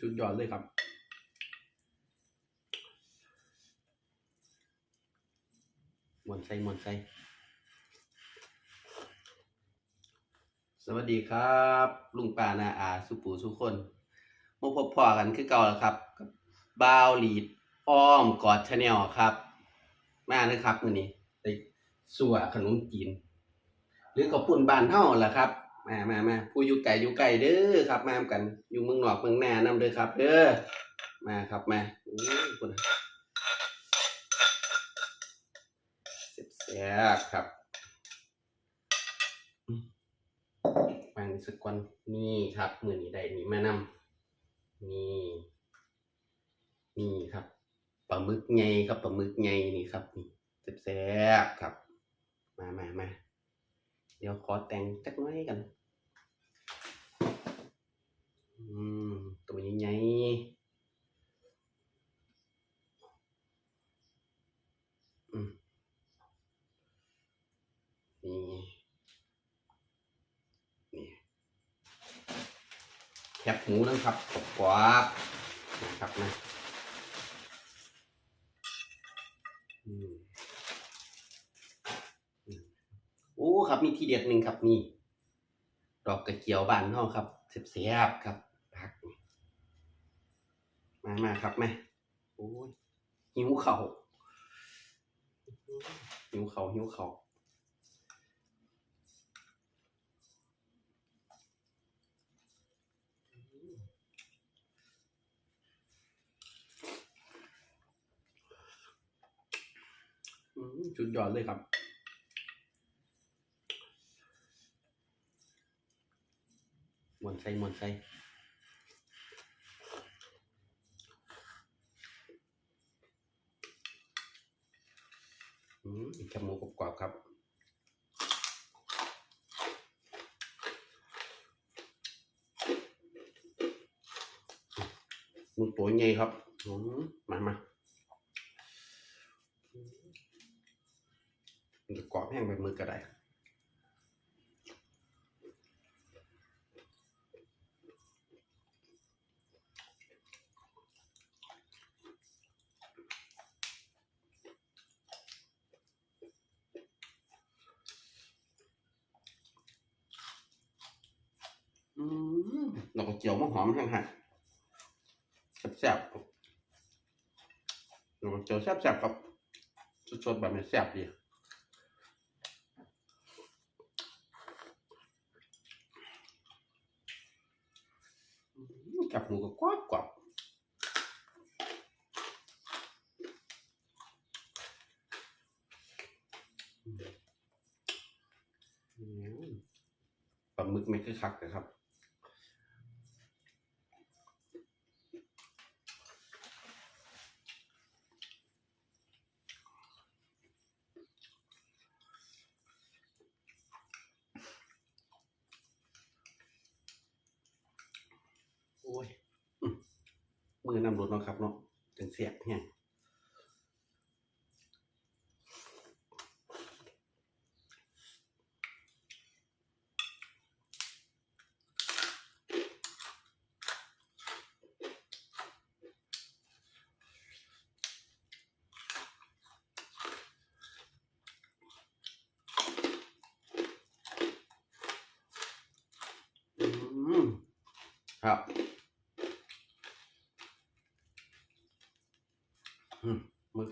ชุดยอดเลยครับ มวนไส้มวนไส้สวัสดีครับ ลุงปานาอา สุปูสุคนมาพบพอกันคือเก่าแล้วครับบบาวลีดอ้อมกอดชาแนลครับ มาเลยครับมื้อนี้ไปสั่วขนมจีน หรือข้าวปุ้นบานเฮาล่ะครับ มามามาผู้อยู่ไกลอยู่ไกลเด้อครับ มากัน อยู่เมืองนอกเมืองหน้านำเด้อครับ เด้อมาครับมาโอ้ยคุณเสียบครับมวางสกวันนี่ครับมือนี้ได้นี่มานำนี่นี่ครับปลาหมึกไงครับปลาหมึกไงนี่ครับนี่แซ่บครับ มามามาเดี๋ยวขอแต่งจักหน้อยกัน ตัวใหญ่ๆอืมนี่นี่แคบหมูนะครับกรอบนะครับนะอืมโอ้ครับมีทีเด็ดหนึ่งครับนี่ดอกกระเจียวบานเฮาครับเสียบๆครับ ผัก มามาครับแม่โอ้ยหิวเขา่าหิวเขา่าหิวเขา่าวอืมสุดยอดเลยครับมวนไส้มวนไส้อืมจมูกกรอบๆครับ มือตัวใหญ่ครับอืมมามามันจะกรอบแห้งไปมือก็ได้อืมดอกกระเจียวมันหอมแห้งฮะ แซ่บๆครับดอกกระเจียวแซ่บๆครับสดๆแบบนี้แซ่บดีกับหมูก็กรอบกรอบปลาหมึกไม่คือคักนะครับือนำรถเนาะครับเนาะถึงเสียบเนี่ยอืมครับ อืมมึก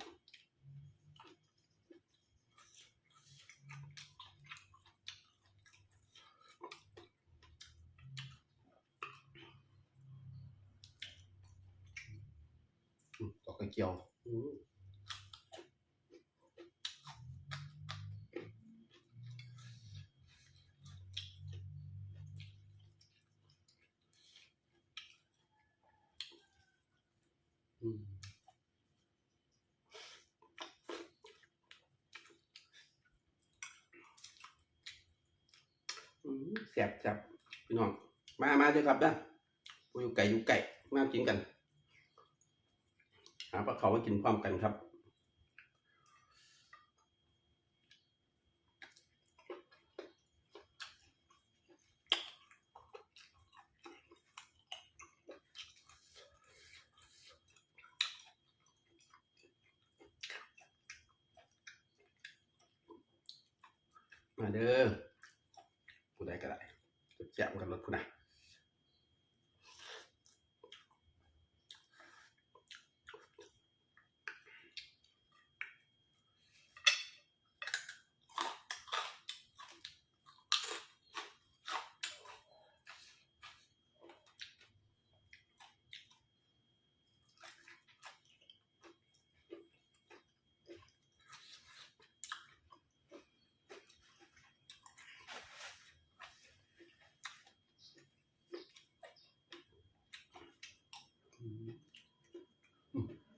อืมดอกกระเจียวอืมอืมอืมแซ่บแซ่บพี่น้องมามาเด้อครับเด้อผู้อยู่ไก่อยู่ไก่มากินกันหาปลาเขาไมากินความกันครับมาเด้อผู้ใดก็ได้แจมกันรถผู้ใด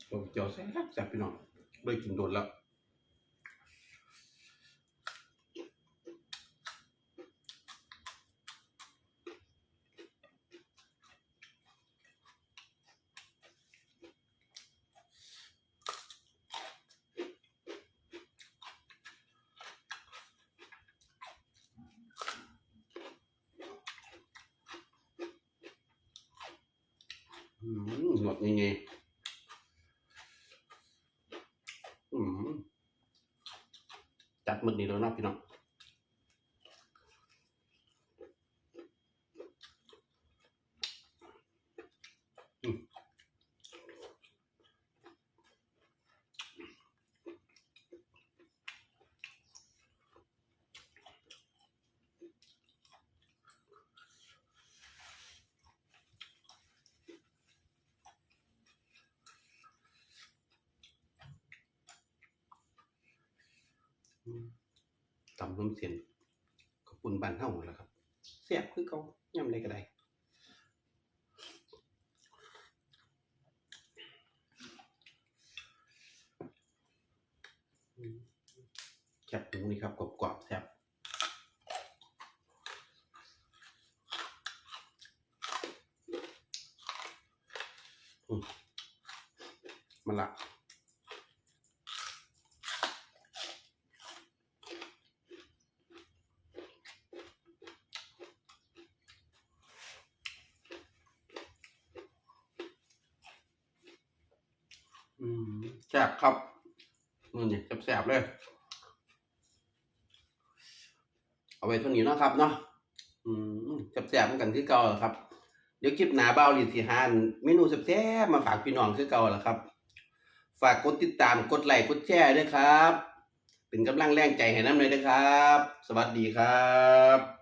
โอ้เจียวแซ่บแซ่บพี่น้องไม่กินโดนแล้วอืมหนวดยังไงอืมจั ดหมดนี่แล้วเนาะพี่น้อง ตำน้ำเสียนขอบคุณบ้านเฮาแล้วครับแซ่บคือเขาย่ำใดก็ได้แคบหมูนี่ครับกรอบๆแซ่บมมันละ แซ่บครับมือเนี่ยแซ่บๆเลย เอาไว้เท่านี้นะครับเนาะอืมแซ่บๆเหมือนกันคือเก่าแหละครับ เดี๋ยวคลิปหนาเบ้าลีสิหานเมนูแซ่บๆมาฝากพี่น้องคือเก่าแหละครับ ฝากกดติดตามกดไลค์กดแชร์ด้วยครับ เป็นกำลังแรงใจให้น้ำเลยนะครับ สวัสดีครับ